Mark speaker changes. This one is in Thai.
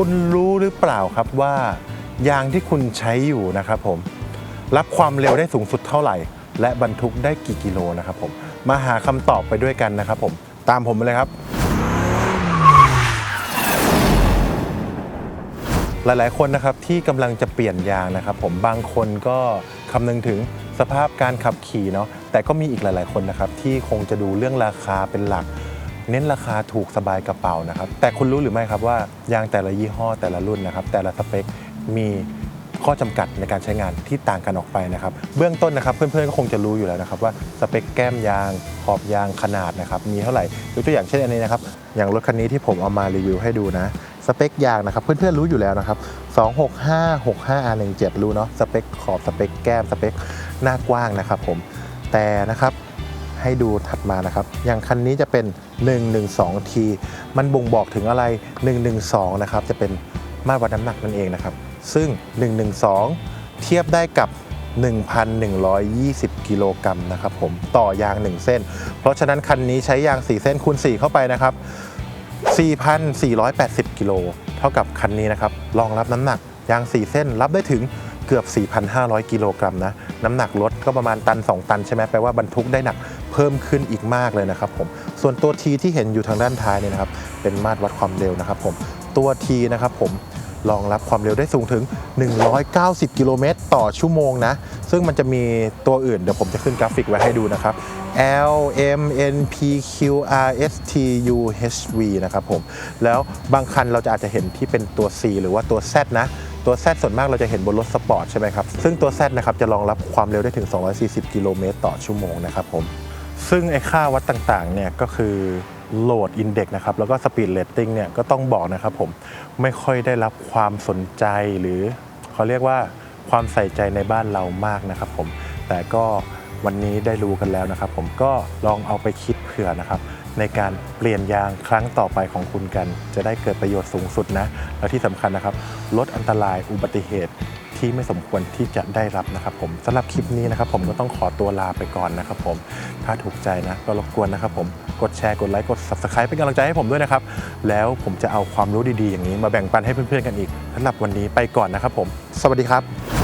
Speaker 1: คุณรู้หรือเปล่าครับว่ายางที่คุณใช้อยู่นะครับผม รับความเร็วได้สูงสุดเท่าไหร่ และบรรทุกได้กี่กิโลนะครับผม มาหาคำตอบไปด้วยกันนะครับผม ตามผมมาเลยครับ หลายๆ คนนะครับที่กำลังจะเปลี่ยนยางนะครับผมบางคนก็คำนึงถึงสภาพการขับขี่เนาะแต่ก็มีอีกหลาย ๆ คนนะครับที่คงจะดูเรื่องราคาเป็นหลัก เน้นราคาถูกสบายกระเป๋านะครับ แต่คุณรู้หรือไม่ครับว่ายางแต่ละยี่ห้อแต่ละรุ่นนะครับ แต่ละสเปคมีข้อจำกัดในการใช้งานที่ต่างกันออกไปนะครับ เบื้องต้นนะครับเพื่อนๆก็คงจะรู้อยู่แล้วนะครับว่าสเปคแก้มยางขอบยางขนาดนะครับมีเท่าไหร่ยกตัวอย่างเช่นอันนี้นะครับอย่างรถคันนี้ที่ผมเอามารีวิวให้ดูนะสเปคยางนะครับเพื่อนๆรู้อยู่แล้วนะครับ265 65 R17 รู้เนาะสเปคขอบสเปคแก้มสเปคหน้ากว้างนะครับผมแต่นะครับ ให้ดูถัดมานะครับ อย่างคันนี้จะเป็น 112T มันบ่งบอกถึงอะไร 112 นะครับ จะเป็นมาตรวัดน้ำหนักนั่นเองนะครับ ซึ่ง 112 เทียบได้กับ 1,120 กิโลกรัมนะครับผมต่อยาง 1 เส้น เพราะฉะนั้นคันนี้ใช้ยาง 4 เส้นคูณ 4 เข้าไปนะครับ 4,480 กิโล เท่ากับคันนี้นะครับ รองรับน้ำหนักยาง 4 เส้นรับได้ถึงเกือบ 4,500 กิโลกรัมนะ น้ำหนักรถก็ประมาณตัน 2 ตันใช่ไหมแปลว่าบรรทุกได้หนัก เพิ่มขึ้นอีกมากเลยนะครับผมส่วนตัว T ที่เห็นอยู่ทางด้านท้ายเนี่ยนะครับเป็นมาตรวัดความเร็วนะครับผมตัว T นะครับผมรองรับความเร็วได้สูงถึง 190 กิโลเมตรต่อชั่วโมงนะ ซึ่งมันจะมีตัวอื่น เดี๋ยวผมจะขึ้นกราฟิกไว้ให้ดูนะครับ L M N P Q R S T U H V นะครับผม แล้วบางคันเราจะอาจจะเห็นที่เป็นตัว C หรือว่าตัว Z นะ ตัว Z ส่วนมากเราจะเห็นบนรถสปอร์ตใช่ไหมครับ ซึ่งตัว Z นะครับจะรองรับความเร็วได้ถึง 240 กิโลเมตรต่อชั่วโมงนะครับผม ซึ่งไอ้ค่าวัดต่างๆเนี่ยก็คือโหลดอินเด็กนะครับแล้วก็สปีดเลตติ้งเนี่ยก็ต้องบอกนะครับผมไม่ค่อยได้รับความสนใจหรือเขาเรียกว่าความใส่ใจในบ้านเรามากนะครับผมแต่ก็วันนี้ได้รู้กันแล้วนะครับ ผมก็ลองเอาไปคิดเผื่อนะครับ ในการเปลี่ยนยางครั้งต่อไปของคุณกัน จะได้เกิดประโยชน์สูงสุดนะ แล้วที่สำคัญนะครับ ลดอันตรายอุบัติเหตุ ที่ไม่สมควรที่จะได้รับนะครับผมสำหรับคลิปนี้นะครับผมก็ต้องขอตัวลาไปก่อนนะครับผมถ้าถูกใจนะก็รบกวนนะครับผมกดแชร์กดไลค์กด subscribe เป็นกำลังใจให้ผมด้วยนะครับแล้วผมจะเอาความรู้ดีๆ อย่างนี้มาแบ่งปันให้เพื่อนๆกันอีกสำหรับวันนี้ไปก่อนนะครับผม สวัสดีครับ